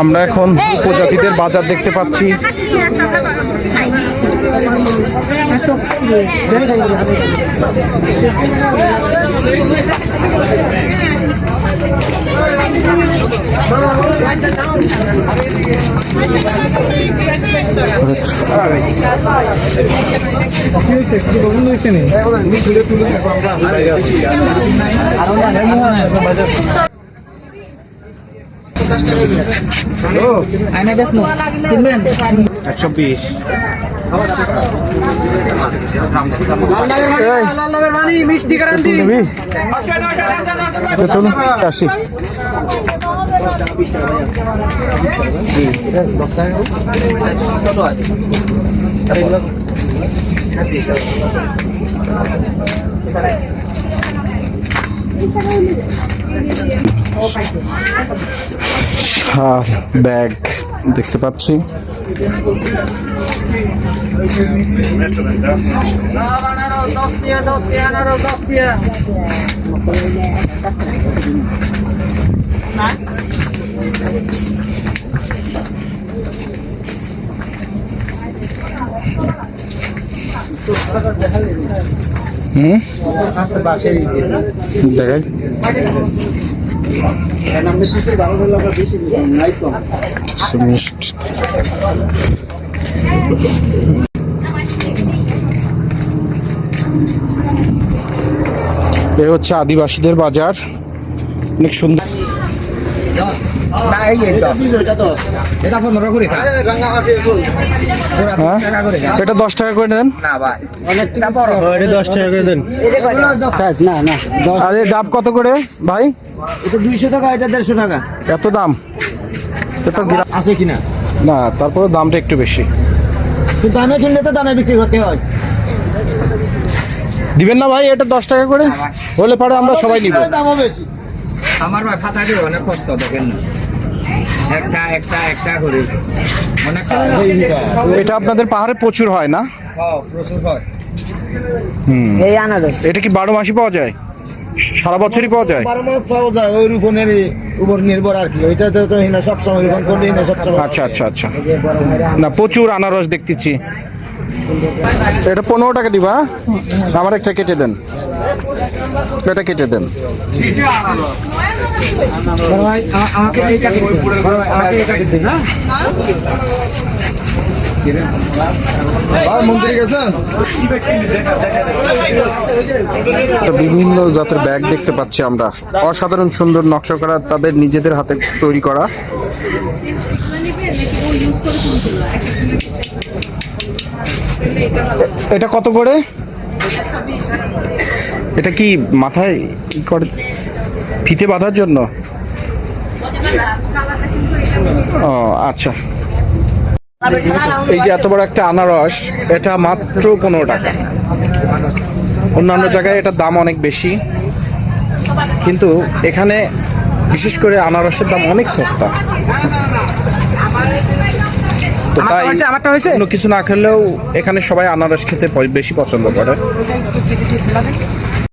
আমরা এখন উপজাতিদের বাজার দেখতে পাচ্ছি। আয়না বেশ কিনবেন একশো বিশ মিষ্টি গ্যারান্টি আসি শাল ব্যাগ দেখতে পাচ্ছি। দেখাই। এ হচ্ছে আদিবাসীদের বাজার। অনেক সুন্দর। না এই এই দশ। এটা পনেরো করে খা হ্যাঁ? টাকা করে খা এটা দশ টাকা করে নেন না ভাই। এটা দশ টাকা করে দেন। না না দশ। আর ডাব কত করে ভাই? এটা দুইশো টাকা এটা দেড়শো টাকা। এত দাম? এটা আছে কিনা? না তারপরে দামটা একটু বেশি। কিন্তু দামে কিনলে তো দামে বিক্রি করতে হয়। দিবেন না ভাই এটা দশ টাকা করে? হলে পরে আমরা সবাই নিব। দামও বেশি। আমার ভাই ফাতা দিয়ে অনেক কষ্ট দেখেন না। একটা একটা একটা করে। অনেক এটা আপনাদের পাহাড়ে প্রচুর হয় না? হ্যাঁ, প্রচুর হয়। হুম। এই আনারস। এটা কি বারো মাসই পাওয়া যায়? সারা বছরই পাওয়া যায়? বারো মাস পাওয়া যায় ওই রোপণের উপর নির্ভর আর কি। ওইটাতে তো হিনা সবসময় রোপণ করলে হিনা আচ্ছা আচ্ছা আচ্ছা। না প্রচুর আনারস দেখতেছি। এটা পনেরো টাকা দিবা হ্যাঁ? আমার একটা কেটে দেন। এটা কেটে দেন। মন্দিরে গেছেন? বিভিন্ন জাতের ব্যাগ দেখতে পাচ্ছি আমরা। অসাধারণ সুন্দর নকশা করা তাদের নিজেদের হাতে তৈরি করা। এটা কত করে? এটা কি মাথায় কি করে ফিতে বাঁধার জন্য? ও আচ্ছা। এই যে এত বড় একটা আনারস, এটা মাত্র পনেরো টাকা। অন্যান্য জায়গায় এটার দাম অনেক বেশি। কিন্তু এখানে বিশেষ করে আনারসের দাম অনেক সস্তা। তো তাই হয়েছে, আমারটা হয়েছে? অন্য কিছু না খেলেও এখানে সবাই আনারস খেতে বেশি পছন্দ করে